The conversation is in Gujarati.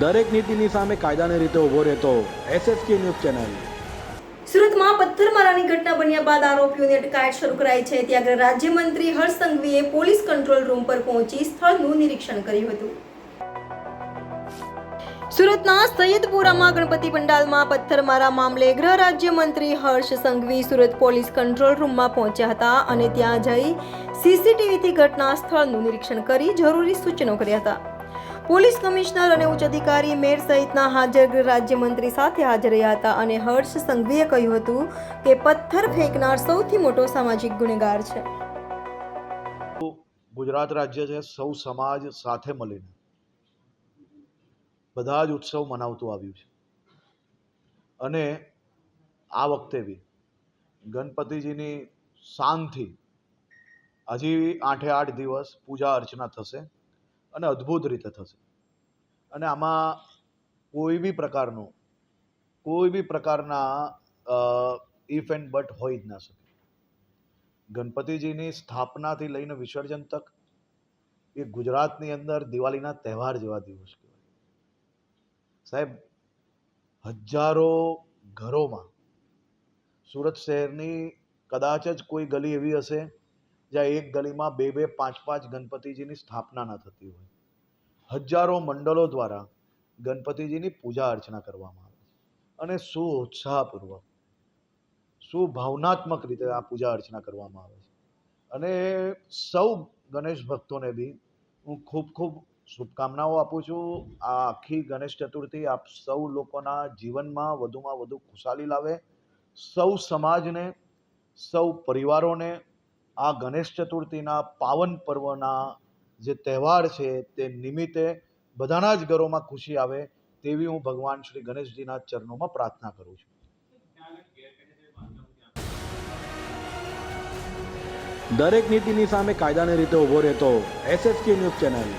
દરેક નીતિની સામે કાયદાની રીતે ઊભો રહેતો એસએસકે ન્યૂઝ ચેનલ. સુરતમાં પથ્થરમારાની ઘટના બન્યા બાદ આરોપીઓની અટકાયત શરૂ કરાઈ છે. ત્યાં આગળ રાજ્યમંત્રી હર્ષ સંઘવીએ પોલીસ કંટ્રોલ રૂમ પર પહોંચી સ્થળનું નિરીક્ષણ કર્યું હતું. સુરતના સૈયદપુરામાં ગણપતિ પંડાલમાં પથ્થરમારા મામલે ગૃહ રાજ્યમંત્રી હર્ષ સંઘવી સુરત પોલીસ કંટ્રોલ રૂમમાં પહોંચ્યા હતા અને ત્યાં જઈ સીસીટીવીથી ઘટના સ્થળનું નિરીક્ષણ કરી જરૂરી સૂચનો કર્યા હતા. પોલીસ કમિશનર અને ઉચ્ચ અધિકારી મેયર સહિતના હાજર ગૃહ રાજ્યમંત્રી સાથે હાજર રહ્યા હતા અને હર્ષ સંઘવીએ કહ્યું હતું કે પથ્થર ફેંકનાર સૌથી મોટો સામાજિક ગુનેગાર છે. ગુજરાત રાજ્ય છે, સૌ સમાજ સાથે મળીને બધા જ ઉત્સવ મનાવતું આવ્યું છે. અને આ વખતે બી ગણપતિજીની શાનથી હજી આઠે આઠ દિવસ પૂજા અર્ચના થશે. અને અદ્ભુત રીતે થશે. અને આમાં કોઈ બી પ્રકારનું, કોઈ બી પ્રકારના ઇફ એન્ડ બટ હોય જ ના શકે. ગણપતિજીની સ્થાપનાથી લઈને વિસર્જન તક એ ગુજરાતની અંદર દિવાળીના તહેવાર જેવા દિવસ કહેવાય. સાહેબ, હજારો ઘરોમાં સુરત શહેરની કદાચ જ કોઈ ગલી એવી હશે જ્યાં એક ગલીમાં બે બે પાંચ પાંચ ગણપતિજીની સ્થાપના ન થતી હોય. હજારો મંડળો દ્વારા ગણપતિજીની પૂજા અર્ચના કરવામાં આવે છે. અને સુઉત્સાહપૂર્વક, સુભાવનાત્મક રીતે આ પૂજા અર્ચના કરવામાં આવે છે. અને સૌ ગણેશ ભક્તોને બી હું ખૂબ ખૂબ શુભકામનાઓ આપું છું. આ આખી ગણેશ ચતુર્થી આપ સૌ લોકોના જીવનમાં વધુમાં વધુ ખુશાલી લાવે. સૌ સમાજને, સૌ પરિવારોને આ ગણેશ ચતુર્થીના પાવન પર્વના જે તહેવાર છે તે નિમિત્તે બધાના જ ઘરોમાં ખુશી આવે તેવી હું ભગવાન શ્રી ગણેશજીના ચરણોમાં પ્રાર્થના કરું છું. દરેક નીતિની સામે કાયદાની રીતે ઊભો રહેતો એસએસકે ન્યૂઝ ચેનલ